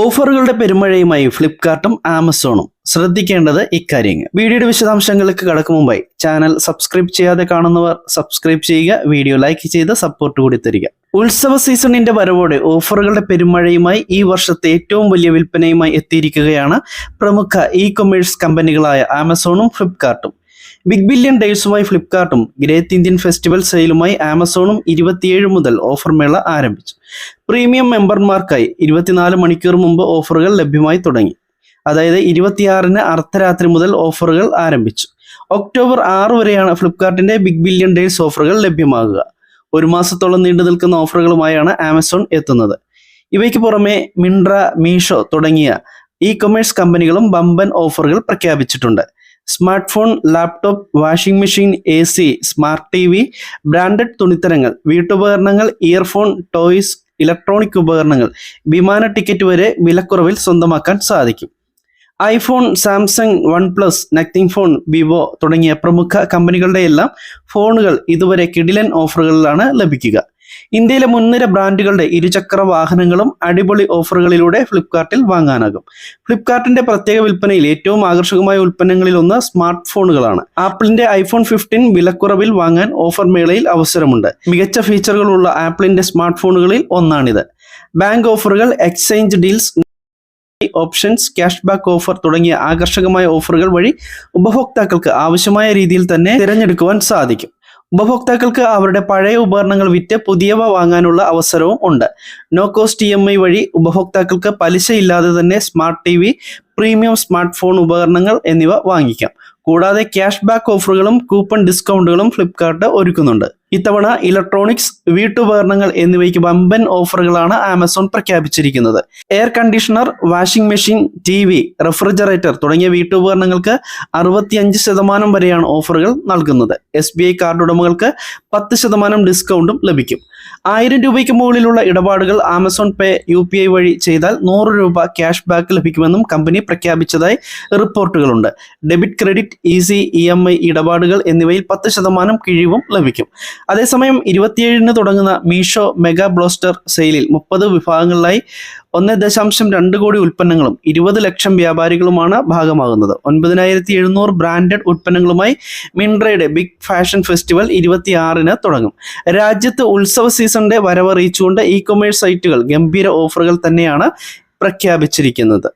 ഓഫറുകളുടെ പെരുമഴയുമായി ഫ്ലിപ്കാർട്ടും ആമസോണും. ശ്രദ്ധിക്കേണ്ടത് ഇക്കാര്യങ്ങൾ. വീഡിയോയുടെ വിശദാംശങ്ങൾക്ക് കടക്കും മുമ്പായി ചാനൽ സബ്സ്ക്രൈബ് ചെയ്യാതെ കാണുന്നവർ സബ്സ്ക്രൈബ് ചെയ്യുക വീഡിയോ ലൈക്ക് ചെയ്ത് സപ്പോർട്ട് കൂടി തരിക. ഉത്സവ സീസണിന്റെ വരവോടെ ഓഫറുകളുടെ പെരുമഴയുമായി ഈ വർഷത്തെ ഏറ്റവും വലിയ വിൽപ്പനയുമായി എത്തിയിരിക്കുകയാണ് പ്രമുഖ ഇ കൊമേഴ്സ് കമ്പനികളായ ആമസോണും ഫ്ലിപ്കാർട്ടും. ബിഗ് ബില്യൺ ഡേയ്സുമായി ഫ്ലിപ്കാർട്ടും ഗ്രേറ്റ് ഇന്ത്യൻ ഫെസ്റ്റിവൽ സെയിലുമായി ആമസോണും ഇരുപത്തിയേഴ് മുതൽ ഓഫർ മേള ആരംഭിച്ചു. പ്രീമിയം മെമ്പർമാർക്കായി ഇരുപത്തിനാല് മണിക്കൂർ മുമ്പ് ഓഫറുകൾ ലഭ്യമായി തുടങ്ങി. അതായത് ഇരുപത്തിയാറിന് അർദ്ധരാത്രി മുതൽ ഓഫറുകൾ ആരംഭിച്ചു. ഒക്ടോബർ ആറ് വരെയാണ് ഫ്ലിപ്കാർട്ടിന്റെ ബിഗ് ബില്യൺ ഡേയ്സ് ഓഫറുകൾ ലഭ്യമാകുക. ഒരു മാസത്തോളം നീണ്ടു നിൽക്കുന്ന ഓഫറുകളുമായാണ് ആമസോൺ എത്തുന്നത്. ഇവയ്ക്ക് പുറമെ മിൻട്ര മീഷോ തുടങ്ങിയ ഇ കൊമേഴ്സ് കമ്പനികളും ബമ്പൻ ഓഫറുകൾ പ്രഖ്യാപിച്ചിട്ടുണ്ട്. Smart phone laptop washing machine A C smart T V branded തുണിത്തരങ്ങൾ വീട്ടുപകരണങ്ങൾ ഇയർഫോൺ ടോയ്സ് ഇലക്ട്രോണിക് ഉപകരണങ്ങൾ വിമാന ടിക്കറ്റ് വരെ വിലക്കുറവിൽ സ്വന്തമാക്കാൻ സാധിക്കും. IPhone Samsung OnePlus Nothing phone Vivo തുടങ്ങിയ പ്രമുഖ കമ്പനികളുടെ എല്ലാം ഫോണുകൾ ഇതുവരെ കിടിലൻ ഓഫറുകളിലാണ് ലഭിക്കുക. ഇന്ത്യയിലെ മുൻനിര ബ്രാൻഡുകളുടെ ഇരുചക്ര വാഹനങ്ങളും അടിപൊളി ഓഫറുകളിലൂടെ ഫ്ലിപ്കാർട്ടിൽ വാങ്ങാനാകും. ഫ്ലിപ്കാർട്ടിന്റെ പ്രത്യേക വിൽപ്പനയിൽ ഏറ്റവും ആകർഷകമായ ഉൽപ്പന്നങ്ങളിൽ ഒന്ന് സ്മാർട്ട് ഫോണുകളാണ്. ആപ്പിളിന്റെ ഐഫോൺ ഫിഫ്റ്റീൻ വിലക്കുറവിൽ വാങ്ങാൻ ഓഫർ മേളയിൽ അവസരമുണ്ട്. മികച്ച ഫീച്ചറുകളുള്ള ആപ്പിളിന്റെ സ്മാർട്ട് ഫോണുകളിൽ ഒന്നാണിത്. ബാങ്ക് ഓഫറുകൾ exchange deals options cash back offer തുടങ്ങിയ ആകർഷകമായ ഓഫറുകൾ വഴി ഉപഭോക്താക്കൾക്ക് ആവശ്യമായ രീതിയിൽ തന്നെ തിരഞ്ഞെടുക്കുവാൻ സാധിക്കും. ഉപഭോക്താക്കൾക്ക് അവരുടെ പഴയ ഉപകരണങ്ങൾ വിറ്റ് പുതിയവ വാങ്ങാനുള്ള അവസരവും ഉണ്ട്. No cost E M I വഴി ഉപഭോക്താക്കൾക്ക് പലിശയില്ലാതെ തന്നെ smart T V premium smart phone ഉപകരണങ്ങൾ എന്നിവ വാങ്ങിക്കാം. കൂടാതെ ക്യാഷ് ബാക്ക് ഓഫറുകളും കൂപ്പൺ ഡിസ്കൗണ്ടുകളും ഫ്ലിപ്കാർട്ട് ഒരുക്കുന്നുണ്ട്. ഇത്തവണ ഇലക്ട്രോണിക്സ് വീട്ടുപകരണങ്ങൾ എന്നിവയ്ക്ക് വമ്പൻ ഓഫറുകളാണ് ആമസോൺ പ്രഖ്യാപിച്ചിരിക്കുന്നത്. Air conditioner washing machine T V refrigerator തുടങ്ങിയ വീട്ടുപകരണങ്ങൾക്ക് അറുപത്തിയഞ്ച് ശതമാനം വരെയാണ് ഓഫറുകൾ നൽകുന്നത്. എസ് ബി ഐ കാർഡ് ഉടമകൾക്ക് പത്ത് ശതമാനം ഡിസ്കൗണ്ടും ലഭിക്കും. ആയിരം രൂപയ്ക്ക് മുകളിലുള്ള ഇടപാടുകൾ Amazon Pay U P I വഴി ചെയ്താൽ നൂറ് രൂപ ക്യാഷ് ബാക്ക് ലഭിക്കുമെന്നും കമ്പനി പ്രഖ്യാപിച്ചതായി റിപ്പോർട്ടുകളുണ്ട്. Debit credit easy E M I ഇടപാടുകൾ എന്നിവയിൽ പത്ത് ശതമാനം കിഴിവും ലഭിക്കും. അതേസമയം ഇരുപത്തിയേഴിന് തുടങ്ങുന്ന മീഷോ മെഗാ ബ്ലോസ്റ്റർ സെയിലിൽ മുപ്പത് വിഭാഗങ്ങളിലായി ഒന്ന് ദശാംശം രണ്ട് കോടി ഉൽപ്പന്നങ്ങളും ഇരുപത് ലക്ഷം വ്യാപാരികളുമാണ് ഭാഗമാകുന്നത്. ഒൻപതിനായിരത്തി എഴുന്നൂറ് ബ്രാൻഡഡ് ഉൽപ്പന്നങ്ങളുമായി മിൻട്രയുടെ ബിഗ് ഫാഷൻ ഫെസ്റ്റിവൽ ഇരുപത്തിയാറിന് തുടങ്ങും. രാജ്യത്ത് ഉത്സവ സീസണിന്റെ വരവറിയിച്ചുകൊണ്ട് ഇ കൊമേഴ്സ് സൈറ്റുകൾ ഗംഭീര ഓഫറുകൾ തന്നെയാണ് പ്രഖ്യാപിച്ചിരിക്കുന്നത്.